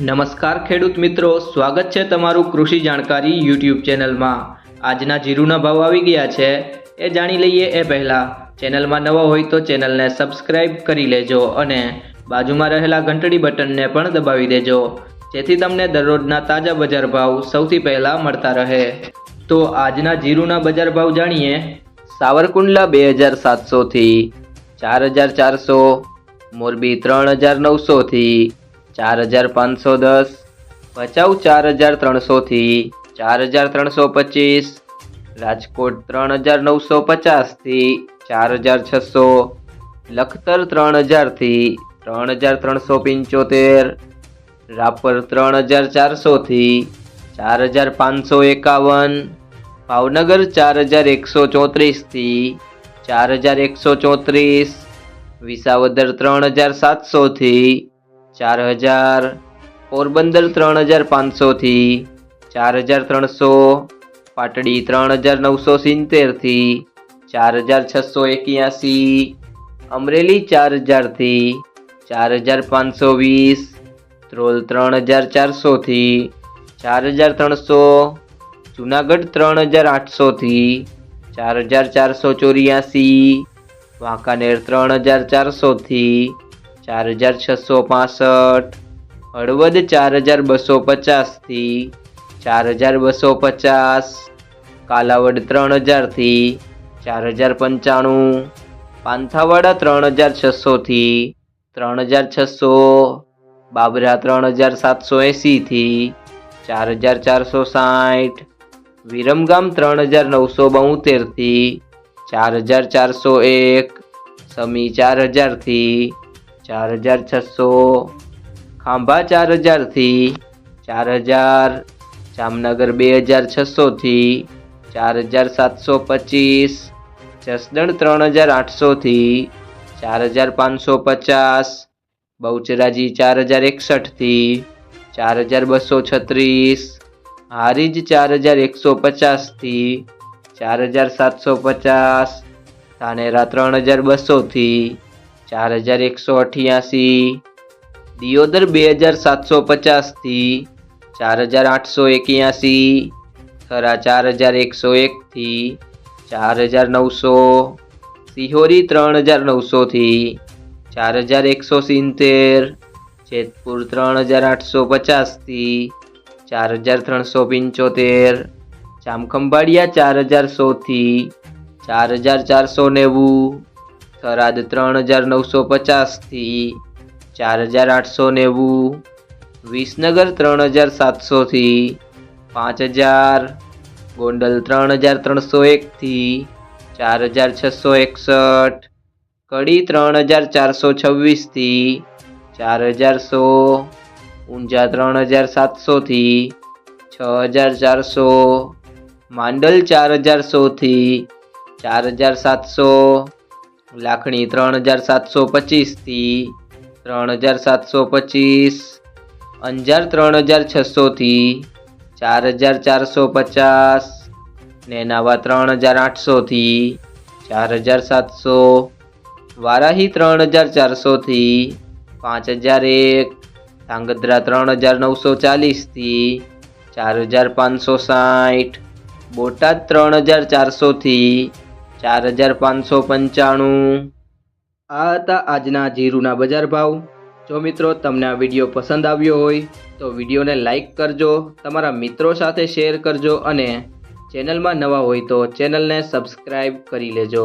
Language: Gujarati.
નમસ્કાર ખેડૂત મિત્રો, સ્વાગત છે તમારું કૃષિ જાણકારી યુટ્યુબ ચેનલમાં. આજના જીરુના ભાવ આવી ગયા છે, એ જાણી લઈએ એ પહેલાં. ચેનલમાં નવા હોય તો ચેનલને સબસ્ક્રાઇબ કરી લેજો અને બાજુમાં રહેલા ઘંટડી બટનને પણ દબાવી દેજો, જેથી તમને દરરોજના તાજા બજાર ભાવ સૌથી પહેલાં મળતા રહે. તો આજના જીરુના બજાર ભાવ જાણીએ. સાવરકુંડલા બે હજાર સાતસોથી ચાર હજાર ચારસો, મોરબી ત્રણ હજાર નવસોથી ચાર હજાર પાંચસો દસ ભચાઉ ચાર હજાર ત્રણસોથી ચાર હજાર ત્રણસો પચીસ, રાજકોટ ત્રણ હજાર નવસો પચાસથી ચાર હજાર છસો, લખતર ત્રણ હજારથી ત્રણ હજાર ત્રણસો પંચોતેર, રાપર ત્રણ હજાર ચારસોથી ચાર હજાર પાંચસો એકાવન, ભાવનગર ચાર હજાર એકસો ચોત્રીસથી ચાર હજાર એકસો ચોત્રીસ, વિસાવદર ત્રણ હજાર સાતસોથી ચાર હજાર, પોરબંદર ત્રણ હજાર પાંચસોથી ચાર હજાર ત્રણસો, પાટડી ત્રણ હજાર નવસો સિત્તેરથી ચાર હજાર છસો એક્યાસી, અમરેલી ચાર હજારથી ચાર હજાર પાંચસો વીસ, ધ્રોલ ત્રણ હજાર ચારસોથી ચાર હજાર ત્રણસો, જુનાગઢ ત્રણ હજાર આઠસોથી ચાર હજાર ચારસો ચોર્યાસી, વાંકાનેર ત્રણ હજાર ચારસોથી ચાર હજાર છસો પાસઠ, હળવદ ચાર હજાર બસો પચાસથી ચાર હજાર બસો પચાસ, કાલાવડ ત્રણ હજારથી ચાર હજાર પંચાણું, પાંથાવાડા ત્રણ હજાર છસોથી ત્રણ હજાર છસો, બાબરા ત્રણ હજાર સાતસો એંસીથી ચાર હજાર ચારસો સાઠ, વિરમગામ ત્રણ હજાર નવસો બોતેરથી ચાર હજાર ચારસો એક, સમી ચાર હજારથી ચાર હજાર છસો. ખાંભા ચાર હજારથી. ચાર હજાર. જામનગર બે હજાર છસોથી ચાર હજાર સાતસો પચીસ. જસદણ ત્રણ હજાર આઠસોથી. ચાર હજાર પાંચસો પચાસ. બહુચરાજી ચાર હજાર એકસઠથી. ચાર હજાર બસો છત્રીસ. હારીજ ચાર હજાર એકસો પચાસથી. ચાર હજાર સાતસો પચાસ. ધાનેરા ત્રણ હજાર બસોથી. ચાર હજાર એકસો અઠ્યાસી, દિયોદર બે હજાર સાતસો પચાસથી ચાર હજાર આઠસો એક્યાસી ખરા ચાર હજાર એકસો એકથી ચાર હજાર નવસો, સિહોરી ત્રણ હજાર નવસોથી ચાર હજાર એકસો સિત્તેર, જેતપુર ત્રણ હજાર આઠસો પચાસથી ચાર હજાર ત્રણસો પંચોતેર, જામખંભાળિયા ચાર હજાર સોથી ચાર હજાર ચારસો નેવું થરાદ ત્રણ હજાર નવસો પચાસથી ચાર હજાર આઠસો નેવું, વિસનગર ત્રણ હજાર સાતસોથી પાંચ હજાર, ગોંડલ ત્રણ હજાર ત્રણસો એકથી ચાર હજાર છસો એકસઠ, કડી ત્રણ હજાર ચારસો છવ્વીસથી ચાર હજાર સો, ઊંઝા ત્રણ હજાર સાતસોથી છ હજાર ચારસો, માંડલ ચાર હજાર સોથી ચાર હજાર સાતસો લાખણી ત્રણ હજાર સાતસો પચીસથી ત્રણ હજાર સાતસો પચીસ, અંજાર ત્રણ હજાર છસોથી ચાર હજાર ચારસો પચાસ, નેનાવા ત્રણ હજાર આઠસોથી ચાર હજાર સાતસો, વારાહી ત્રણ હજાર ચારસોથી પાંચ હજાર એક, ધાંગધ્રા ત્રણ હજાર નવસો ચાલીસથી ચાર હજાર પાંચસો સાઠ, બોટાદ ત્રણ હજાર ચારસોથી ચાર હજાર પાંચસો પંચાણું. આ હતા આજના જીરુના બજાર ભાવ. જો મિત્રો તમને આ વીડિયો પસંદ આવ્યો હોય, તો વિડીયોને લાઈક કરજો, તમારા મિત્રો સાથે શેર કરજો અને ચેનલમાં નવા હોય તો ચેનલને સબસ્ક્રાઈબ કરી લેજો.